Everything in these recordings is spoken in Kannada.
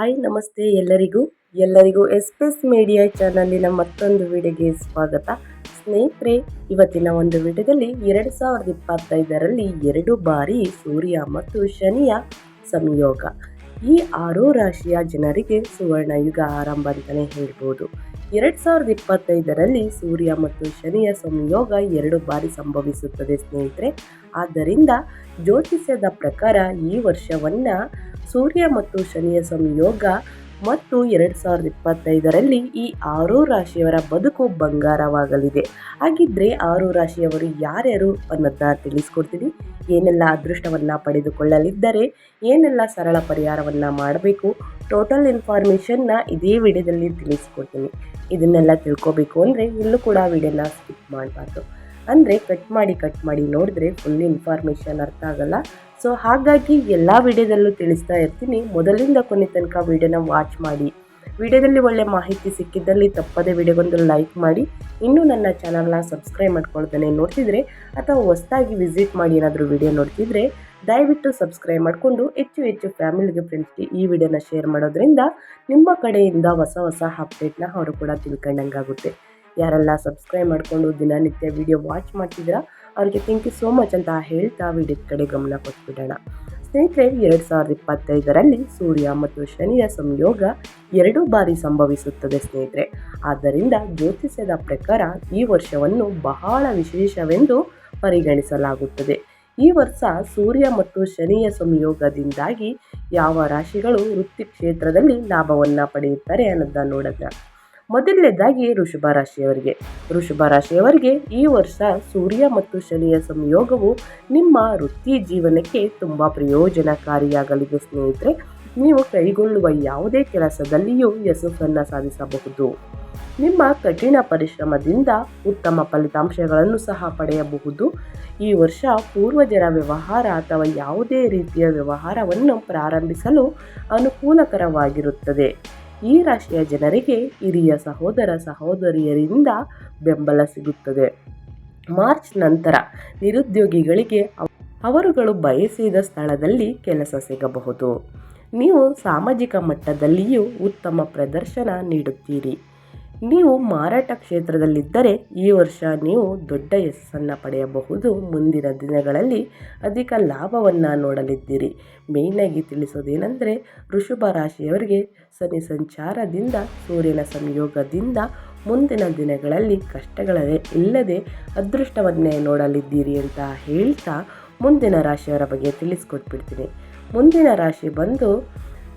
ಹಾಯ್, ನಮಸ್ತೆ ಎಲ್ಲರಿಗೂ. ಎಲ್ಲರಿಗೂ ಎಸ್ ಪಿ ಎಸ್ ಮೀಡಿಯಾ ಚಾನಲಿನ ಮತ್ತೊಂದು ವಿಡಿಯೋಗೆ ಸ್ವಾಗತ. ಸ್ನೇಹಿತರೆ, ಇವತ್ತಿನ ಒಂದು ವಿಡಿಯೋದಲ್ಲಿ ಎರಡು ಸಾವಿರದ ಇಪ್ಪತ್ತೈದರಲ್ಲಿ ಎರಡು ಬಾರಿ ಸೂರ್ಯ ಮತ್ತು ಶನಿಯ ಸಂಯೋಗ. ಈ ಆರೋ ರಾಶಿಯ ಜನರಿಗೆ ಸುವರ್ಣ ಯುಗ ಆರಂಭ ಅಂತಲೇ ಹೇಳ್ಬೋದು. ಎರಡು ಸಾವಿರದ ಇಪ್ಪತ್ತೈದರಲ್ಲಿ ಸೂರ್ಯ ಮತ್ತು ಶನಿಯ ಸಂಯೋಗ ಎರಡು ಬಾರಿ ಸಂಭವಿಸುತ್ತದೆ, ಸ್ನೇಹಿತರೆ. ಆದ್ದರಿಂದ ಜ್ಯೋತಿಷ್ಯದ ಪ್ರಕಾರ ಈ ವರ್ಷವನ್ನು ಸೂರ್ಯ ಮತ್ತು ಶನಿಯ ಸಂಯೋಗ ಮತ್ತು ಎರಡು ಸಾವಿರದ ಇಪ್ಪತ್ತೈದರಲ್ಲಿ ಈ ಆರು ರಾಶಿಯವರ ಬದುಕು ಬಂಗಾರವಾಗಲಿದೆ. ಹಾಗಿದ್ರೆ ಆರು ರಾಶಿಯವರು ಯಾರ್ಯಾರು ಅನ್ನೋದನ್ನ ತಿಳಿಸ್ಕೊಡ್ತೀನಿ. ಏನೆಲ್ಲ ಅದೃಷ್ಟವನ್ನು ಪಡೆದುಕೊಳ್ಳಲಿದ್ದರೆ, ಏನೆಲ್ಲ ಸರಳ ಪರಿಹಾರವನ್ನು ಮಾಡಬೇಕು ಟೋಟಲ್ ಇನ್ಫಾರ್ಮೇಷನ್ನ ಇದೇ ವಿಡಿಯೋದಲ್ಲಿ ತಿಳಿಸ್ಕೊಡ್ತೀನಿ. ಇದನ್ನೆಲ್ಲ ತಿಳ್ಕೊಬೇಕು ಅಂದರೆ ಇಲ್ಲೂ ಕೂಡ ವಿಡಿಯೋನ ಸ್ಕಿಪ್ ಮಾಡಬಾರ್ದು. ಅಂದರೆ ಕಟ್ ಮಾಡಿ ಕಟ್ ಮಾಡಿ ನೋಡಿದ್ರೆ ಫುಲ್ ಇನ್ಫಾರ್ಮೇಷನ್ ಅರ್ಥ ಆಗಲ್ಲ. ಸೊ ಹಾಗಾಗಿ ಎಲ್ಲ ವಿಡಿಯೋದಲ್ಲೂ ತಿಳಿಸ್ತಾ ಇರ್ತೀನಿ. ಮೊದಲಿಂದ ಕೊನೆ ತನಕ ವಿಡಿಯೋನ ವಾಚ್ ಮಾಡಿ. ವಿಡಿಯೋದಲ್ಲಿ ಒಳ್ಳೆ ಮಾಹಿತಿ ಸಿಕ್ಕಿದ್ದಲ್ಲಿ ತಪ್ಪದೇ ವಿಡಿಯೋಗೊಂದು ಲೈಕ್ ಮಾಡಿ. ಇನ್ನೂ ನನ್ನ ಚಾನಲ್ನ ಸಬ್ಸ್ಕ್ರೈಬ್ ಮಾಡ್ಕೊಳ್ತಾನೆ ನೋಡ್ತಿದ್ರೆ, ಅಥವಾ ಹೊಸದಾಗಿ ವಿಸಿಟ್ ಮಾಡಿ ಏನಾದರೂ ವಿಡಿಯೋ ನೋಡ್ತಿದ್ರೆ, ದಯವಿಟ್ಟು ಸಬ್ಸ್ಕ್ರೈಬ್ ಮಾಡಿಕೊಂಡು ಹೆಚ್ಚು ಹೆಚ್ಚು ಫ್ಯಾಮಿಲಿಗೆ ಫ್ರೆಂಡ್ಸ್ಗೆ ಈ ವಿಡಿಯೋನ ಶೇರ್ ಮಾಡೋದ್ರಿಂದ ನಿಮ್ಮ ಕಡೆಯಿಂದ ಹೊಸ ಹೊಸ ಅಪ್ಡೇಟ್ನ ಅವರು ಕೂಡ ತಿಳ್ಕೊಂಡಂಗಾಗುತ್ತೆ. ಯಾರೆಲ್ಲ ಸಬ್ಸ್ಕ್ರೈಬ್ ಮಾಡಿಕೊಂಡು ದಿನನಿತ್ಯ ವಿಡಿಯೋ ವಾಚ್ ಮಾಡ್ತಿದ್ದೀರಾ ಅವ್ರಿಗೆ ಥ್ಯಾಂಕ್ ಯು ಸೋ ಮಚ್ ಅಂತ ಹೇಳ್ತಾ ವಿಡಿಯೋದ ಕಡೆ ಗಮನ ಕೊಟ್ಬಿಡೋಣ. ಸ್ನೇಹಿತರೆ, ಎರಡು ಸಾವಿರದ ಇಪ್ಪತ್ತೈದರಲ್ಲಿ ಸೂರ್ಯ ಮತ್ತು ಶನಿಯ ಸಂಯೋಗ ಎರಡು ಬಾರಿ ಸಂಭವಿಸುತ್ತದೆ ಸ್ನೇಹಿತರೆ. ಆದ್ದರಿಂದ ಜ್ಯೋತಿಷ್ಯದ ಪ್ರಕಾರ ಈ ವರ್ಷವನ್ನು ಬಹಳ ವಿಶೇಷವೆಂದು ಪರಿಗಣಿಸಲಾಗುತ್ತದೆ. ಈ ವರ್ಷ ಸೂರ್ಯ ಮತ್ತು ಶನಿಯ ಸಂಯೋಗದಿಂದಾಗಿ ಯಾವ ರಾಶಿಗಳು ವೃತ್ತಿ ಕ್ಷೇತ್ರದಲ್ಲಿ ಲಾಭವನ್ನು ಪಡೆಯುತ್ತಾರೆ ಅನ್ನೋದನ್ನ ನೋಡೋಣ. ಮೊದಲನೇದಾಗಿ ಋಷಭ ರಾಶಿಯವರಿಗೆ. ಋಷಭ ರಾಶಿಯವರಿಗೆ ಈ ವರ್ಷ ಸೂರ್ಯ ಮತ್ತು ಶನಿಯ ಸಂಯೋಗವು ನಿಮ್ಮ ವೃತ್ತಿ ಜೀವನಕ್ಕೆ ತುಂಬ ಪ್ರಯೋಜನಕಾರಿಯಾಗಲಿದೆ ಸ್ನೇಹಿತರೆ. ನೀವು ಕೈಗೊಳ್ಳುವ ಯಾವುದೇ ಕೆಲಸದಲ್ಲಿಯೂ ಯಶಸ್ಸನ್ನು ಸಾಧಿಸಬಹುದು. ನಿಮ್ಮ ಕಠಿಣ ಪರಿಶ್ರಮದಿಂದ ಉತ್ತಮ ಫಲಿತಾಂಶಗಳನ್ನು ಸಹ ಪಡೆಯಬಹುದು. ಈ ವರ್ಷ ಪೂರ್ವಜರ ವ್ಯವಹಾರ ಅಥವಾ ಯಾವುದೇ ರೀತಿಯ ವ್ಯವಹಾರವನ್ನು ಪ್ರಾರಂಭಿಸಲು ಅನುಕೂಲಕರವಾಗಿರುತ್ತದೆ. ಈ ರಾಶಿಯ ಜನರಿಗೆ ಹಿರಿಯ ಸಹೋದರ ಸಹೋದರಿಯರಿಂದ ಬೆಂಬಲ ಸಿಗುತ್ತದೆ. ಮಾರ್ಚ್ ನಂತರ ನಿರುದ್ಯೋಗಿಗಳಿಗೆ ಅವರುಗಳು ಬಯಸಿದ ಸ್ಥಳದಲ್ಲಿ ಕೆಲಸ ಸಿಗಬಹುದು. ನೀವು ಸಾಮಾಜಿಕ ಮಟ್ಟದಲ್ಲಿಯೂ ಉತ್ತಮ ಪ್ರದರ್ಶನ ನೀಡುತ್ತೀರಿ. ನೀವು ಮಾರಾಟ ಕ್ಷೇತ್ರದಲ್ಲಿದ್ದರೆ ಈ ವರ್ಷ ನೀವು ದೊಡ್ಡ ಯಶಸ್ಸನ್ನು ಪಡೆಯಬಹುದು. ಮುಂದಿನ ದಿನಗಳಲ್ಲಿ ಅಧಿಕ ಲಾಭವನ್ನು ನೋಡಲಿದ್ದೀರಿ. ಮೇಯ್ನಾಗಿ ತಿಳಿಸೋದೇನೆಂದರೆ ಋಷಭ ರಾಶಿಯವರಿಗೆ ಶನಿ ಸಂಚಾರದಿಂದ ಸೂರ್ಯನ ಸಂಯೋಗದಿಂದ ಮುಂದಿನ ದಿನಗಳಲ್ಲಿ ಕಷ್ಟಗಳೇ ಇಲ್ಲದೆ ಅದೃಷ್ಟವನ್ನೇ ನೋಡಲಿದ್ದೀರಿ ಅಂತ ಹೇಳ್ತಾ ಮುಂದಿನ ರಾಶಿಯವರ ಬಗ್ಗೆ ತಿಳಿಸ್ಕೊಟ್ಬಿಡ್ತೀನಿ. ಮುಂದಿನ ರಾಶಿ ಬಂದು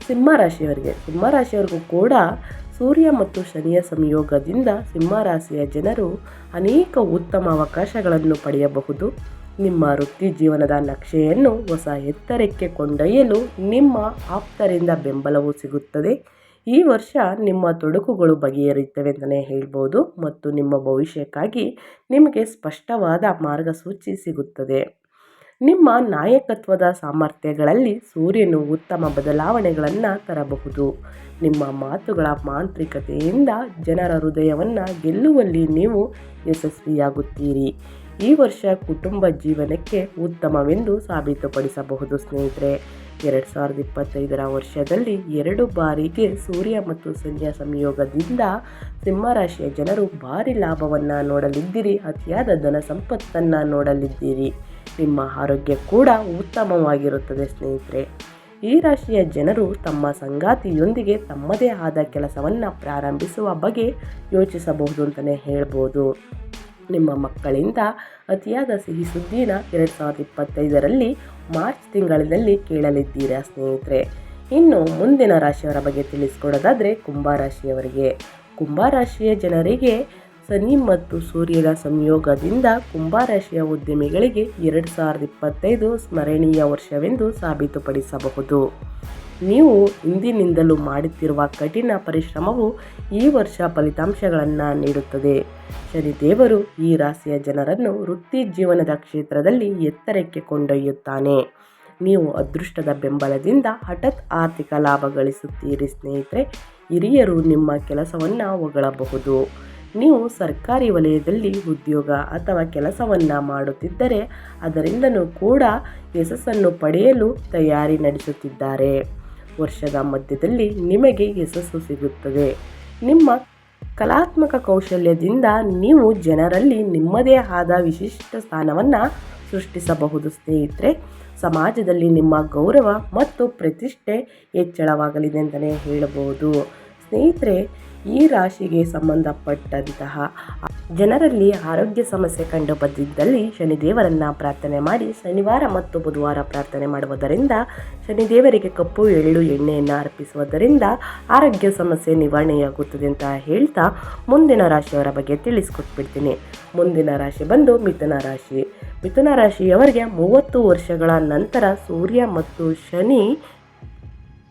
ಸಿಂಹ ರಾಶಿಯವರಿಗೆ. ಸಿಂಹ ರಾಶಿಯವರಿಗೂ ಕೂಡ ಸೂರ್ಯ ಮತ್ತು ಶನಿಯ ಸಂಯೋಗದಿಂದ ಸಿಂಹರಾಶಿಯ ಜನರು ಅನೇಕ ಉತ್ತಮ ಅವಕಾಶಗಳನ್ನು ಪಡೆಯಬಹುದು. ನಿಮ್ಮ ವೃತ್ತಿ ಜೀವನದ ನಕ್ಷೆಯನ್ನು ಹೊಸ ಎತ್ತರಕ್ಕೆ ಕೊಂಡೊಯ್ಯಲು ನಿಮ್ಮ ಆಪ್ತರಿಂದ ಬೆಂಬಲವು ಸಿಗುತ್ತದೆ. ಈ ವರ್ಷ ನಿಮ್ಮ ತೊಡಕುಗಳು ಬಗೆಹರಿಯುತ್ತವೆ ಅಂತಲೇ ಹೇಳ್ಬೋದು ಮತ್ತು ನಿಮ್ಮ ಭವಿಷ್ಯಕ್ಕಾಗಿ ನಿಮಗೆ ಸ್ಪಷ್ಟವಾದ ಮಾರ್ಗಸೂಚಿ ಸಿಗುತ್ತದೆ. ನಿಮ್ಮ ನಾಯಕತ್ವದ ಸಾಮರ್ಥ್ಯಗಳಲ್ಲಿ ಸೂರ್ಯನು ಉತ್ತಮ ಬದಲಾವಣೆಗಳನ್ನು ತರಬಹುದು. ನಿಮ್ಮ ಮಾತುಗಳ ಮಾಂತ್ರಿಕತೆಯಿಂದ ಜನರ ಹೃದಯವನ್ನು ಗೆಲ್ಲುವಲ್ಲಿ ನೀವು ಯಶಸ್ವಿಯಾಗುತ್ತೀರಿ. ಈ ವರ್ಷ ಕುಟುಂಬ ಜೀವನಕ್ಕೆ ಉತ್ತಮವೆಂದು ಸಾಬೀತುಪಡಿಸಬಹುದು ಸ್ನೇಹಿತರೆ. ಎರಡು ಸಾವಿರದ ಇಪ್ಪತ್ತೈದರ ವರ್ಷದಲ್ಲಿ ಎರಡು ಬಾರಿಗೆ ಸೂರ್ಯ ಮತ್ತು ಸಂಧ್ಯಾ ಸಂಯೋಗದಿಂದ ಸಿಂಹರಾಶಿಯ ಜನರು ಭಾರಿ ಲಾಭವನ್ನು ನೋಡಲಿದ್ದೀರಿ. ಅತಿಯಾದ ಧನ ಸಂಪತ್ತನ್ನು ನೋಡಲಿದ್ದೀರಿ. ನಿಮ್ಮ ಆರೋಗ್ಯ ಕೂಡ ಉತ್ತಮವಾಗಿರುತ್ತದೆ, ಸ್ನೇಹಿತರೆ. ಈ ರಾಶಿಯ ಜನರು ತಮ್ಮ ಸಂಗಾತಿಯೊಂದಿಗೆ ತಮ್ಮದೇ ಆದ ಕೆಲಸವನ್ನು ಪ್ರಾರಂಭಿಸುವ ಬಗ್ಗೆ ಯೋಚಿಸಬಹುದು ಅಂತಲೇ ಹೇಳ್ಬೋದು. ನಿಮ್ಮ ಮಕ್ಕಳಿಂದ ಅತಿಯಾದ ಸಿಹಿ ಸುದ್ದಿನ ಎರಡು ಸಾವಿರದ ಇಪ್ಪತ್ತೈದರಲ್ಲಿ ಮಾರ್ಚ್ ತಿಂಗಳಿನಲ್ಲಿ ಕೇಳಲಿದ್ದೀರಾ, ಸ್ನೇಹಿತರೆ? ಇನ್ನು ಮುಂದಿನ ರಾಶಿಯವರ ಬಗ್ಗೆ ತಿಳಿಸ್ಕೊಡೋದಾದರೆ ಕುಂಭ ರಾಶಿಯ ಜನರಿಗೆ ಶನಿ ಮತ್ತು ಸೂರ್ಯನ ಸಂಯೋಗದಿಂದ ಕುಂಭರಾಶಿಯ ಉದ್ಯಮಿಗಳಿಗೆ ಎರಡು ಸಾವಿರದ ಇಪ್ಪತ್ತೈದು ಸ್ಮರಣೀಯ ವರ್ಷವೆಂದು ಸಾಬೀತುಪಡಿಸಬಹುದು. ನೀವು ಇಂದಿನಿಂದಲೂ ಮಾಡುತ್ತಿರುವ ಕಠಿಣ ಪರಿಶ್ರಮವು ಈ ವರ್ಷ ಫಲಿತಾಂಶಗಳನ್ನು ನೀಡುತ್ತದೆ. ಶನಿದೇವರು ಈ ರಾಶಿಯ ಜನರನ್ನು ವೃತ್ತಿ ಜೀವನದ ಕ್ಷೇತ್ರದಲ್ಲಿ ಎತ್ತರಕ್ಕೆ ಕೊಂಡೊಯ್ಯುತ್ತಾನೆ. ನೀವು ಅದೃಷ್ಟದ ಬೆಂಬಲದಿಂದ ಹಠಾತ್ ಆರ್ಥಿಕ ಲಾಭ ಗಳಿಸುತ್ತೀರಿ ಸ್ನೇಹಿತರೆ, ಹಿರಿಯರು ನಿಮ್ಮ ಕೆಲಸವನ್ನು ಹೊಗಳಬಹುದು. ನೀವು ಸರ್ಕಾರಿ ವಲಯದಲ್ಲಿ ಉದ್ಯೋಗ ಅಥವಾ ಕೆಲಸವನ್ನು ಮಾಡುತ್ತಿದ್ದರೆ ಅದರಿಂದನೂ ಕೂಡ ಯಶಸ್ಸನ್ನು ಪಡೆಯಲು ತಯಾರಿ ನಡೆಸುತ್ತಿದ್ದಾರೆ. ವರ್ಷದ ಮಧ್ಯದಲ್ಲಿ ನಿಮಗೆ ಯಶಸ್ಸು ಸಿಗುತ್ತದೆ. ನಿಮ್ಮ ಕಲಾತ್ಮಕ ಕೌಶಲ್ಯದಿಂದ ನೀವು ಜನರಲ್ಲಿ ನಿಮ್ಮದೇ ಆದ ವಿಶಿಷ್ಟ ಸ್ಥಾನವನ್ನು ಸೃಷ್ಟಿಸಬಹುದು ಸ್ನೇಹಿತರೆ. ಸಮಾಜದಲ್ಲಿ ನಿಮ್ಮ ಗೌರವ ಮತ್ತು ಪ್ರತಿಷ್ಠೆ ಹೆಚ್ಚಳವಾಗಲಿದೆ ಅಂತಲೇ ಹೇಳಬಹುದು. ಸ್ನೇಹಿತರೆ ಈ ರಾಶಿಗೆ ಸಂಬಂಧಪಟ್ಟಂತಹ ಜನರಲ್ಲಿ ಆರೋಗ್ಯ ಸಮಸ್ಯೆ ಕಂಡು ಬಂದಿದ್ದಲ್ಲಿ ಶನಿದೇವರನ್ನು ಪ್ರಾರ್ಥನೆ ಮಾಡಿ ಶನಿವಾರ ಮತ್ತು ಬುಧವಾರ ಪ್ರಾರ್ಥನೆ ಮಾಡುವುದರಿಂದ ಶನಿದೇವರಿಗೆ ಕಪ್ಪು, ಎಳ್ಳು, ಎಣ್ಣೆಯನ್ನು ಅರ್ಪಿಸುವುದರಿಂದ ಆರೋಗ್ಯ ಸಮಸ್ಯೆ ನಿವಾರಣೆಯಾಗುತ್ತದೆ ಅಂತ ಹೇಳ್ತಾ ಮುಂದಿನ ರಾಶಿಯವರ ಬಗ್ಗೆ ತಿಳಿಸ್ಕೊಟ್ಬಿಡ್ತೀನಿ. ಮುಂದಿನ ರಾಶಿ ಬಂದು ಮಿಥುನ ರಾಶಿ. ಮಿಥುನ ರಾಶಿಯವರಿಗೆ ಮೂವತ್ತು ವರ್ಷಗಳ ನಂತರ ಸೂರ್ಯ ಮತ್ತು ಶನಿ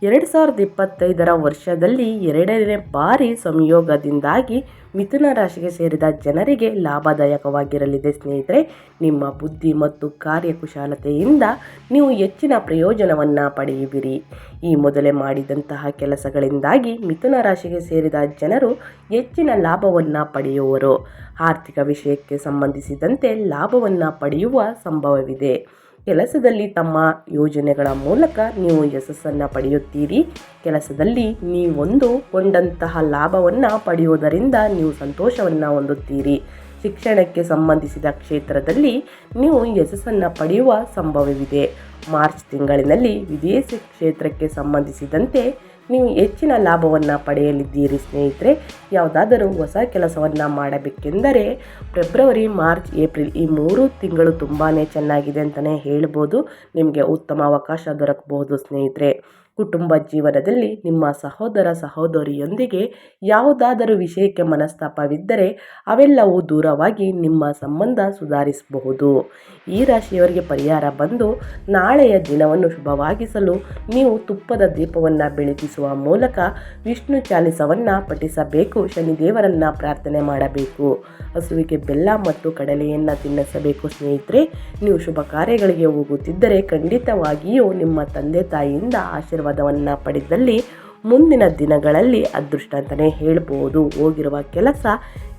ಎರಡು ಸಾವಿರದ ಇಪ್ಪತ್ತೈದರ ವರ್ಷದಲ್ಲಿ ಎರಡನೇ ಬಾರಿ ಸಂಯೋಗದಿಂದಾಗಿ ಮಿಥುನ ರಾಶಿಗೆ ಸೇರಿದ ಜನರಿಗೆ ಲಾಭದಾಯಕವಾಗಿರಲಿದೆ. ಸ್ನೇಹಿತರೆ, ನಿಮ್ಮ ಬುದ್ಧಿ ಮತ್ತು ಕಾರ್ಯಕುಶಲತೆಯಿಂದ ನೀವು ಹೆಚ್ಚಿನ ಪ್ರಯೋಜನವನ್ನು ಪಡೆಯುವಿರಿ. ಈ ಮೊದಲೇ ಮಾಡಿದಂತಹ ಕೆಲಸಗಳಿಂದಾಗಿ ಮಿಥುನ ರಾಶಿಗೆ ಸೇರಿದ ಜನರು ಹೆಚ್ಚಿನ ಲಾಭವನ್ನು ಪಡೆಯುವರು. ಆರ್ಥಿಕ ವಿಷಯಕ್ಕೆ ಸಂಬಂಧಿಸಿದಂತೆ ಲಾಭವನ್ನು ಪಡೆಯುವ ಸಂಭವವಿದೆ. ಕೆಲಸದಲ್ಲಿ ತಮ್ಮ ಯೋಜನೆಗಳ ಮೂಲಕ ನೀವು ಯಶಸ್ಸನ್ನು ಪಡೆಯುತ್ತೀರಿ. ಕೆಲಸದಲ್ಲಿ ನೀವೊಂದು ಕೊಂಡಂತಹ ಲಾಭವನ್ನು ಪಡೆಯುವುದರಿಂದ ನೀವು ಸಂತೋಷವನ್ನು ಹೊಂದುತ್ತೀರಿ. ಶಿಕ್ಷಣಕ್ಕೆ ಸಂಬಂಧಿಸಿದ ಕ್ಷೇತ್ರದಲ್ಲಿ ನೀವು ಯಶಸ್ಸನ್ನು ಪಡೆಯುವ ಸಂಭವವಿದೆ. ಮಾರ್ಚ್ ತಿಂಗಳಿನಲ್ಲಿ ವಿದೇಶಿ ಕ್ಷೇತ್ರಕ್ಕೆ ಸಂಬಂಧಿಸಿದಂತೆ ನೀವು ಹೆಚ್ಚಿನ ಲಾಭವನ್ನು ಪಡೆಯಲಿದ್ದೀರಿ, ಸ್ನೇಹಿತರೆ. ಯಾವುದಾದರೂ ಹೊಸ ಕೆಲಸವನ್ನು ಮಾಡಬೇಕೆಂದರೆ ಫೆಬ್ರವರಿ, ಮಾರ್ಚ್, ಏಪ್ರಿಲ್ ಈ ಮೂರು ತಿಂಗಳು ತುಂಬಾ ಚೆನ್ನಾಗಿದೆ ಅಂತಲೇ ಹೇಳ್ಬೋದು. ನಿಮಗೆ ಉತ್ತಮ ಅವಕಾಶ ದೊರಕಬಹುದು, ಸ್ನೇಹಿತರೆ. ಕುಟುಂಬ ಜೀವನದಲ್ಲಿ ನಿಮ್ಮ ಸಹೋದರ ಸಹೋದರಿಯೊಂದಿಗೆ ಯಾವುದಾದರೂ ವಿಷಯಕ್ಕೆ ಮನಸ್ತಾಪವಿದ್ದರೆ ಅವೆಲ್ಲವೂ ದೂರವಾಗಿ ನಿಮ್ಮ ಸಂಬಂಧ ಸುಧಾರಿಸಬಹುದು. ಈ ರಾಶಿಯವರಿಗೆ ಪರಿಹಾರ ಬಂದು ನಾಳೆಯ ದಿನವನ್ನು ಶುಭವಾಗಿಸಲು ನೀವು ತುಪ್ಪದ ದೀಪವನ್ನು ಬೆಳಗಿಸುವ ಮೂಲಕ ವಿಷ್ಣು ಚಾಲಿಸವನ್ನು ಪಠಿಸಬೇಕು. ಶನಿದೇವರನ್ನು ಪ್ರಾರ್ಥನೆ ಮಾಡಬೇಕು. ಹಸುವಿಗೆ ಬೆಲ್ಲ ಮತ್ತು ಕಡಲೆಯನ್ನು ತಿನ್ನಿಸಬೇಕು. ಸ್ನೇಹಿತರೆ, ನೀವು ಶುಭ ಕಾರ್ಯಗಳಿಗೆ ಹೋಗುತ್ತಿದ್ದರೆ ಖಂಡಿತವಾಗಿಯೂ ನಿಮ್ಮ ತಂದೆ ತಾಯಿಯಿಂದ ಆಶೀರ್ವಾದವನ್ನು ಪಡೆದಲ್ಲಿ ಮುಂದಿನ ದಿನಗಳಲ್ಲಿ ಅದೃಷ್ಟ ಅಂತಲೇ ಹೇಳ್ಬೋದು. ಹೋಗಿರುವ ಕೆಲಸ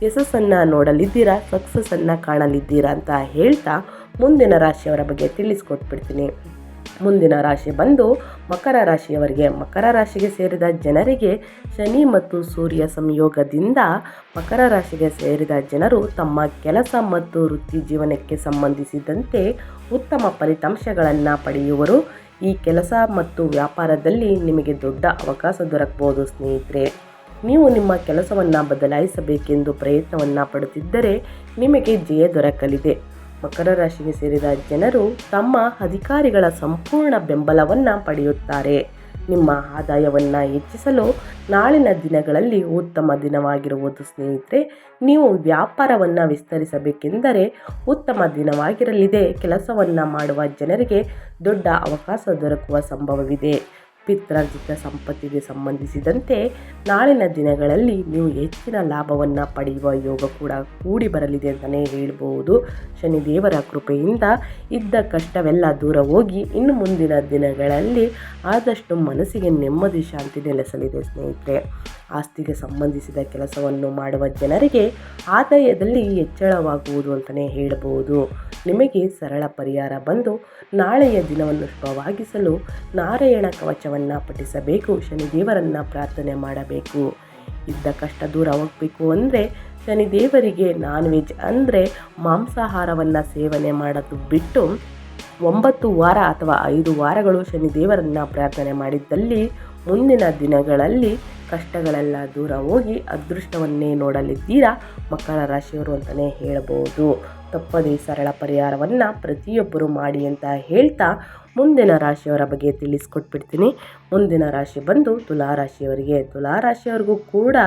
ಯಶಸ್ಸನ್ನು ನೋಡಲಿದ್ದೀರಾ, ಸಕ್ಸಸ್ಸನ್ನು ಕಾಣಲಿದ್ದೀರಾ ಅಂತ ಹೇಳ್ತಾ ಮುಂದಿನ ರಾಶಿಯವರ ಬಗ್ಗೆ ತಿಳಿಸ್ಕೊಟ್ಬಿಡ್ತೀನಿ. ಮುಂದಿನ ರಾಶಿ ಬಂದು ಮಕರ ರಾಶಿಯವರಿಗೆ, ಮಕರ ರಾಶಿಗೆ ಸೇರಿದ ಜನರಿಗೆ ಶನಿ ಮತ್ತು ಸೂರ್ಯ ಸಂಯೋಗದಿಂದ ಮಕರ ರಾಶಿಗೆ ಸೇರಿದ ಜನರು ತಮ್ಮ ಕೆಲಸ ಮತ್ತು ವೃತ್ತಿ ಜೀವನಕ್ಕೆ ಸಂಬಂಧಿಸಿದಂತೆ ಉತ್ತಮ ಫಲಿತಾಂಶಗಳನ್ನು ಪಡೆಯುವರು. ಈ ಕೆಲಸ ಮತ್ತು ವ್ಯಾಪಾರದಲ್ಲಿ ನಿಮಗೆ ದೊಡ್ಡ ಅವಕಾಶ ದೊರಕಬಹುದು, ಸ್ನೇಹಿತರೆ. ನೀವು ನಿಮ್ಮ ಕೆಲಸವನ್ನು ಬದಲಾಯಿಸಬೇಕೆಂದು ಪ್ರಯತ್ನವನ್ನು ಪಡುತ್ತಿದ್ದರೆ ನಿಮಗೆ ಜಯ ದೊರಕಲಿದೆ. ಮಕರ ರಾಶಿಗೆ ಸೇರಿದ ಜನರು ತಮ್ಮ ಅಧಿಕಾರಿಗಳ ಸಂಪೂರ್ಣ ಬೆಂಬಲವನ್ನು ಪಡೆಯುತ್ತಾರೆ. ನಿಮ್ಮ ಆದಾಯವನ್ನು ಹೆಚ್ಚಿಸಲು ನಾಳಿನ ದಿನಗಳಲ್ಲಿ ಉತ್ತಮ ದಿನವಾಗಿರುವುದು ಸ್ನೇಹಿತರೆ, ನೀವು ವ್ಯಾಪಾರವನ್ನು ವಿಸ್ತರಿಸಬೇಕೆಂದರೆ ಉತ್ತಮ ದಿನವಾಗಿರಲಿದೆ. ಕೆಲಸವನ್ನು ಮಾಡುವ ಜನರಿಗೆ ದೊಡ್ಡ ಅವಕಾಶ ದೊರಕುವ ಸಂಭವವಿದೆ. ಪಿತ್ರಾರ್ಜಿತ ಸಂಪತ್ತಿಗೆ ಸಂಬಂಧಿಸಿದಂತೆ ನಾಳಿನ ದಿನಗಳಲ್ಲಿ ನೀವು ಹೆಚ್ಚಿನ ಲಾಭವನ್ನು ಪಡೆಯುವ ಯೋಗ ಕೂಡ ಕೂಡಿ ಬರಲಿದೆ ಅಂತಲೇ ಹೇಳ್ಬೋದು. ಶನಿದೇವರ ಕೃಪೆಯಿಂದ ಇದ್ದ ಕಷ್ಟವೆಲ್ಲ ದೂರ ಹೋಗಿ ಇನ್ನು ಮುಂದಿನ ದಿನಗಳಲ್ಲಿ ಆದಷ್ಟು ಮನಸ್ಸಿಗೆ ನೆಮ್ಮದಿ, ಶಾಂತಿ ನೆಲೆಸಲಿದೆ ಸ್ನೇಹಿತರೆ. ಆಸ್ತಿಗೆ ಸಂಬಂಧಿಸಿದ ಕೆಲಸವನ್ನು ಮಾಡುವ ಜನರಿಗೆ ಆದಾಯದಲ್ಲಿ ಹೆಚ್ಚಳವಾಗುವುದು ಅಂತಲೇ ಹೇಳಬಹುದು ನಿಮಗೆ ಸರಳ ಪರಿಹಾರ ಬಂದು ನಾಳೆಯ ದಿನವನ್ನು ಶುಭವಾಗಿಸಲು ನಾರಾಯಣ ಕವಚವನ್ನು ಪಠಿಸಬೇಕು, ಶನಿದೇವರನ್ನು ಪ್ರಾರ್ಥನೆ ಮಾಡಬೇಕು. ಇದ್ದ ಕಷ್ಟ ದೂರ ಹೋಗಬೇಕು ಅಂದರೆ ಶನಿದೇವರಿಗೆ ನಾನ್ ವೆಜ್ ಅಂದರೆ ಮಾಂಸಾಹಾರವನ್ನು ಸೇವನೆ ಮಾಡೋದು ಬಿಟ್ಟು ಒಂಬತ್ತು ವಾರ ಅಥವಾ ಐದು ವಾರಗಳು ಶನಿದೇವರನ್ನು ಪ್ರಾರ್ಥನೆ ಮಾಡಿದ್ದಲ್ಲಿ ಮುಂದಿನ ದಿನಗಳಲ್ಲಿ ಕಷ್ಟಗಳೆಲ್ಲ ದೂರ ಹೋಗಿ ಅದೃಷ್ಟವನ್ನೇ ನೋಡಲಿದ್ದೀರಾ? ಮಕರ ರಾಶಿಯವರು ಅಂತಲೇ ಹೇಳಬಹುದು ತಪ್ಪದೇ ಸರಳ ಪರಿಹಾರವನ್ನು ಪ್ರತಿಯೊಬ್ಬರು ಮಾಡಿ ಅಂತ ಹೇಳ್ತಾ ಮುಂದಿನ ರಾಶಿಯವರ ಬಗ್ಗೆ ತಿಳಿಸ್ಕೊಟ್ಬಿಡ್ತೀನಿ. ಮುಂದಿನ ರಾಶಿ ಬಂದು ತುಲಾರಾಶಿಯವರಿಗೆ ತುಲಾರಾಶಿಯವರಿಗೂ ಕೂಡ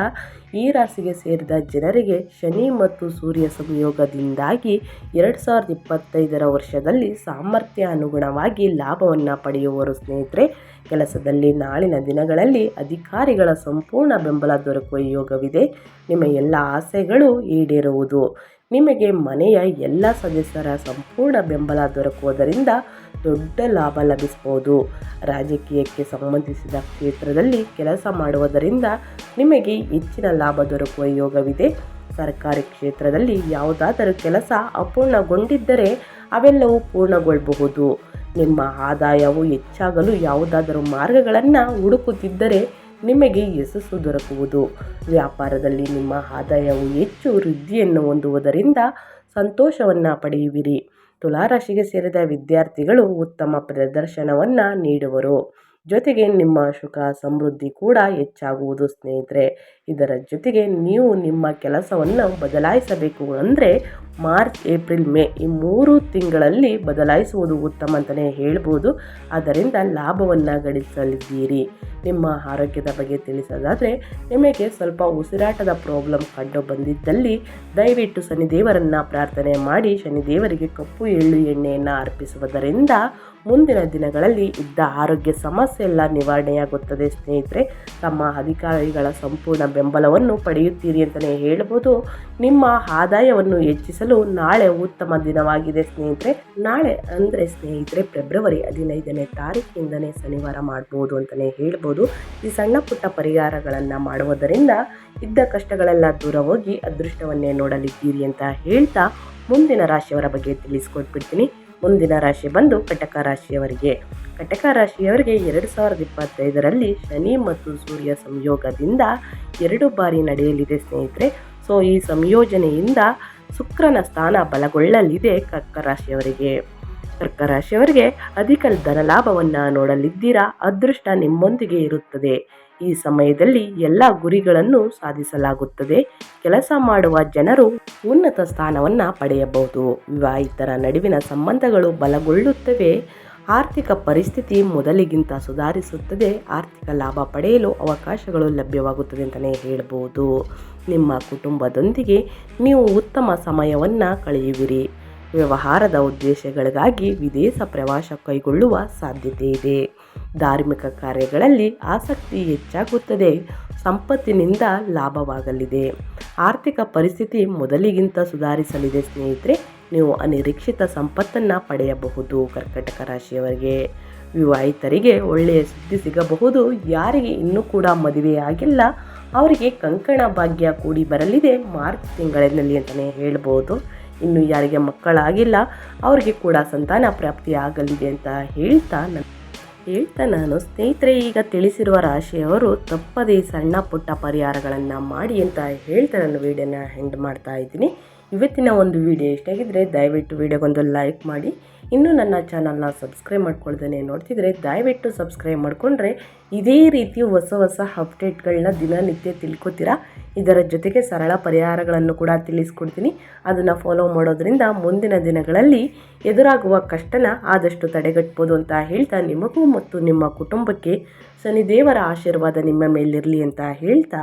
ಈ ರಾಶಿಗೆ ಸೇರಿದ ಜನರಿಗೆ ಶನಿ ಮತ್ತು ಸೂರ್ಯ ಸಂಯೋಗದಿಂದಾಗಿ ಎರಡು ಸಾವಿರದ ಇಪ್ಪತ್ತೈದರ ವರ್ಷದಲ್ಲಿ ಸಾಮರ್ಥ್ಯ ಅನುಗುಣವಾಗಿ ಲಾಭವನ್ನು ಪಡೆಯುವರು ಸ್ನೇಹಿತರೆ ಕೆಲಸದಲ್ಲಿ ನಾಳಿನ ದಿನಗಳಲ್ಲಿ ಅಧಿಕಾರಿಗಳ ಸಂಪೂರ್ಣ ಬೆಂಬಲ ದೊರಕುವ ಯೋಗವಿದೆ. ನಿಮ್ಮ ಎಲ್ಲ ಆಸೆಗಳು ಈಡೇರುವುದು. ನಿಮಗೆ ಮನೆಯ ಎಲ್ಲ ಸದಸ್ಯರ ಸಂಪೂರ್ಣ ಬೆಂಬಲ ದೊರಕುವುದರಿಂದ ದೊಡ್ಡ ಲಾಭ ಲಭಿಸಬಹುದು. ರಾಜಕೀಯಕ್ಕೆ ಸಂಬಂಧಿಸಿದ ಕ್ಷೇತ್ರದಲ್ಲಿ ಕೆಲಸ ಮಾಡುವುದರಿಂದ ನಿಮಗೆ ಹೆಚ್ಚಿನ ಲಾಭ ದೊರಕುವ ಯೋಗವಿದೆ. ಸರ್ಕಾರಿ ಕ್ಷೇತ್ರದಲ್ಲಿ ಯಾವುದಾದರೂ ಕೆಲಸ ಅಪೂರ್ಣಗೊಂಡಿದ್ದರೆ ಅವೆಲ್ಲವೂ ಪೂರ್ಣಗೊಳ್ಳಬಹುದು. ನಿಮ್ಮ ಆದಾಯವು ಹೆಚ್ಚಾಗಲು ಯಾವುದಾದರೂ ಮಾರ್ಗಗಳನ್ನು ಹುಡುಕುತ್ತಿದ್ದರೆ ನಿಮಗೆ ಯಶಸ್ಸು ದೊರಕುವುದು. ವ್ಯಾಪಾರದಲ್ಲಿ ನಿಮ್ಮ ಆದಾಯವು ಹೆಚ್ಚು ವೃದ್ಧಿಯನ್ನು ಹೊಂದುವುದರಿಂದ ಸಂತೋಷವನ್ನು ಪಡೆಯುವಿರಿ. ತುಲಾರಾಶಿಗೆ ಸೇರಿದ ವಿದ್ಯಾರ್ಥಿಗಳು ಉತ್ತಮ ಪ್ರದರ್ಶನವನ್ನು ನೀಡುವರು. ಜೊತೆಗೆ ನಿಮ್ಮ ಸುಖ ಸಮೃದ್ಧಿ ಕೂಡ ಹೆಚ್ಚಾಗುವುದು ಸ್ನೇಹಿತರೆ. ಇದರ ಜೊತೆಗೆ ನೀವು ನಿಮ್ಮ ಕೆಲಸವನ್ನು ಬದಲಾಯಿಸಬೇಕು ಅಂದರೆ ಮಾರ್ಚ್, ಏಪ್ರಿಲ್, ಮೇ ಈ ಮೂರು ತಿಂಗಳಲ್ಲಿ ಬದಲಾಯಿಸುವುದು ಉತ್ತಮ ಅಂತಲೇ ಹೇಳ್ಬೋದು. ಅದರಿಂದ ಲಾಭವನ್ನು ಗಳಿಸಲಿದ್ದೀರಿ. ನಿಮ್ಮ ಆರೋಗ್ಯದ ಬಗ್ಗೆ ತಿಳಿಸೋದಾದರೆ, ನಿಮಗೆ ಸ್ವಲ್ಪ ಉಸಿರಾಟದ ಪ್ರಾಬ್ಲಮ್ ಕಂಡು ಬಂದಿದ್ದಲ್ಲಿ ದಯವಿಟ್ಟು ಶನಿದೇವರನ್ನು ಪ್ರಾರ್ಥನೆ ಮಾಡಿ, ಶನಿದೇವರಿಗೆ ಕಪ್ಪು ಎಳ್ಳು ಎಣ್ಣೆಯನ್ನು ಅರ್ಪಿಸುವುದರಿಂದ ಮುಂದಿನ ದಿನಗಳಲ್ಲಿ ಇದ್ದ ಆರೋಗ್ಯ ಸಮಸ್ಯೆ ಎಲ್ಲ ನಿವಾರಣೆಯಾಗುತ್ತದೆ. ಸ್ನೇಹಿತರೆ, ತಮ್ಮ ಅಧಿಕಾರಿಗಳ ಸಂಪೂರ್ಣ ಬೆಂಬಲವನ್ನು ಪಡೆಯುತ್ತೀರಿ ಅಂತಲೇ ಹೇಳ್ಬೋದು. ನಿಮ್ಮ ಆದಾಯವನ್ನು ಹೆಚ್ಚಿಸಲು ನಾಳೆ ಉತ್ತಮ ದಿನವಾಗಿದೆ ಸ್ನೇಹಿತರೆ. ನಾಳೆ ಅಂದರೆ ಸ್ನೇಹಿತರೆ ಫೆಬ್ರವರಿ ಹದಿನೈದನೇ ತಾರೀಕಿಂದನೇ ಶನಿವಾರ ಮಾಡ್ಬೋದು ಅಂತಲೇ ಹೇಳ್ಬೋದು. ಈ ಸಣ್ಣ ಪುಟ್ಟ ಪರಿಹಾರಗಳನ್ನು ಮಾಡುವುದರಿಂದ ಇದ್ದ ಕಷ್ಟಗಳೆಲ್ಲ ದೂರ ಹೋಗಿ ಅದೃಷ್ಟವನ್ನೇ ನೋಡಲಿದ್ದೀರಿ ಅಂತ ಹೇಳ್ತಾ ಮುಂದಿನ ರಾಶಿಯವರ ಬಗ್ಗೆ ತಿಳಿಸ್ಕೊಟ್ಬಿಡ್ತೀನಿ. ಮುಂದಿನ ರಾಶಿ ಬಂದು ಕಟಕ ರಾಶಿಯವರಿಗೆ. ಕಟಕ ರಾಶಿಯವರಿಗೆ ಎರಡು ಸಾವಿರದ ಇಪ್ಪತ್ತೈದರಲ್ಲಿ ಶನಿ ಮತ್ತು ಸೂರ್ಯ ಸಂಯೋಗದಿಂದ ಎರಡು ಬಾರಿ ನಡೆಯಲಿದೆ ಸ್ನೇಹಿತರೆ. ಸೊ ಈ ಸಂಯೋಜನೆಯಿಂದ ಶುಕ್ರನ ಸ್ಥಾನ ಬಲಗೊಳ್ಳಲಿದೆ ಕರ್ಕ ರಾಶಿಯವರಿಗೆ ಕರ್ಕ ರಾಶಿಯವರಿಗೆ ಅಧಿಕ ಧನಲಾಭವನ್ನು ನೋಡಲಿದ್ದೀರಾ? ಅದೃಷ್ಟ ನಿಮ್ಮೊಂದಿಗೆ ಇರುತ್ತದೆ. ಈ ಸಮಯದಲ್ಲಿ ಎಲ್ಲ ಗುರಿಗಳನ್ನು ಸಾಧಿಸಲಾಗುತ್ತದೆ. ಕೆಲಸ ಮಾಡುವ ಜನರು ಉನ್ನತ ಸ್ಥಾನವನ್ನು ಪಡೆಯಬಹುದು. ವಿವಾಹಿತರ ನಡುವಿನ ಸಂಬಂಧಗಳು ಬಲಗೊಳ್ಳುತ್ತವೆ. ಆರ್ಥಿಕ ಪರಿಸ್ಥಿತಿ ಮೊದಲಿಗಿಂತ ಸುಧಾರಿಸುತ್ತದೆ. ಆರ್ಥಿಕ ಲಾಭ ಪಡೆಯಲು ಅವಕಾಶಗಳು ಲಭ್ಯವಾಗುತ್ತದೆ ಅಂತಲೇ ಹೇಳ್ಬೋದು. ನಿಮ್ಮ ಕುಟುಂಬದೊಂದಿಗೆ ನೀವು ಉತ್ತಮ ಸಮಯವನ್ನು ಕಳೆಯುವಿರಿ. ವ್ಯವಹಾರದ ಉದ್ದೇಶಗಳಿಗಾಗಿ ವಿದೇಶ ಪ್ರವಾಸ ಕೈಗೊಳ್ಳುವ ಸಾಧ್ಯತೆ ಇದೆ. ಧಾರ್ಮಿಕ ಕಾರ್ಯಗಳಲ್ಲಿ ಆಸಕ್ತಿ ಹೆಚ್ಚಾಗುತ್ತದೆ. ಸಂಪತ್ತಿನಿಂದ ಲಾಭವಾಗಲಿದೆ. ಆರ್ಥಿಕ ಪರಿಸ್ಥಿತಿ ಮೊದಲಿಗಿಂತ ಸುಧಾರಿಸಲಿದೆ ಸ್ನೇಹಿತರೆ ನೀವು ಅನಿರೀಕ್ಷಿತ ಸಂಪತ್ತನ್ನು ಪಡೆಯಬಹುದು. ಕರ್ಕಟಕ ರಾಶಿಯವರಿಗೆ, ವಿವಾಹಿತರಿಗೆ ಒಳ್ಳೆಯ ಸುದ್ದಿ ಸಿಗಬಹುದು. ಯಾರಿಗೆ ಇನ್ನೂ ಕೂಡ ಮದುವೆಯಾಗಿಲ್ಲ ಅವರಿಗೆ ಕಂಕಣ ಭಾಗ್ಯ ಕೂಡಿ ಬರಲಿದೆ. ಮಾರ್ಚ್ ತಿಂಗಳಿನಲ್ಲಿ ಅಂತಲೇ ಹೇಳ್ಬೋದು. ಇನ್ನು ಯಾರಿಗೆ ಮಕ್ಕಳಾಗಿಲ್ಲ, ಅವರಿಗೆ ಕೂಡ ಸಂತಾನ ಪ್ರಾಪ್ತಿ ಆಗಲಿದೆ ಅಂತ ಹೇಳ್ತಾ ನಾನು ಹೇಳ್ತಾ ನಾನು. ಸ್ನೇಹಿತರೆ, ಈಗ ತಿಳಿಸಿರುವ ರಾಶಿಯವರು ತಪ್ಪದೇ ಸಣ್ಣ ಪುಟ್ಟ ಪರಿಹಾರಗಳನ್ನು ಮಾಡಿ ಅಂತ ಹೇಳ್ತಾ ನಾನು ವೀಡಿಯೋನ ಹೆಂಡ್ ಮಾಡ್ತಾ ಇದ್ದೀನಿ. ಇವತ್ತಿನ ಒಂದು ವಿಡಿಯೋ ಇಷ್ಟಾಗಿದ್ದರೆ ದಯವಿಟ್ಟು ವಿಡಿಯೋಗೊಂದು ಲೈಕ್ ಮಾಡಿ. ಇನ್ನೂ ನನ್ನ ಚಾನಲ್ನ ಸಬ್ಸ್ಕ್ರೈಬ್ ಮಾಡ್ಕೊಳ್ದೇ ನೋಡ್ತಿದ್ರೆ, ದಯವಿಟ್ಟು ಸಬ್ಸ್ಕ್ರೈಬ್ ಮಾಡಿಕೊಂಡ್ರೆ ಇದೇ ರೀತಿ ಹೊಸ ಹೊಸ ಅಪ್ಡೇಟ್ಗಳನ್ನ ದಿನನಿತ್ಯ ತಿಳ್ಕೊತೀರಾ? ಇದರ ಜೊತೆಗೆ ಸರಳ ಪರಿಹಾರಗಳನ್ನು ಕೂಡ ತಿಳಿಸ್ಕೊಡ್ತೀನಿ. ಅದನ್ನು ಫಾಲೋ ಮಾಡೋದ್ರಿಂದ ಮುಂದಿನ ದಿನಗಳಲ್ಲಿ ಎದುರಾಗುವ ಕಷ್ಟನ ಆದಷ್ಟು ತಡೆಗಟ್ಬೋದು ಅಂತ ಹೇಳ್ತಾ ನಿಮಗೂ ಮತ್ತು ನಿಮ್ಮ ಕುಟುಂಬಕ್ಕೆ. ಶನಿದೇವರ ಆಶೀರ್ವಾದ ನಿಮ್ಮ ಮೇಲಿರಲಿ ಅಂತ ಹೇಳ್ತಾ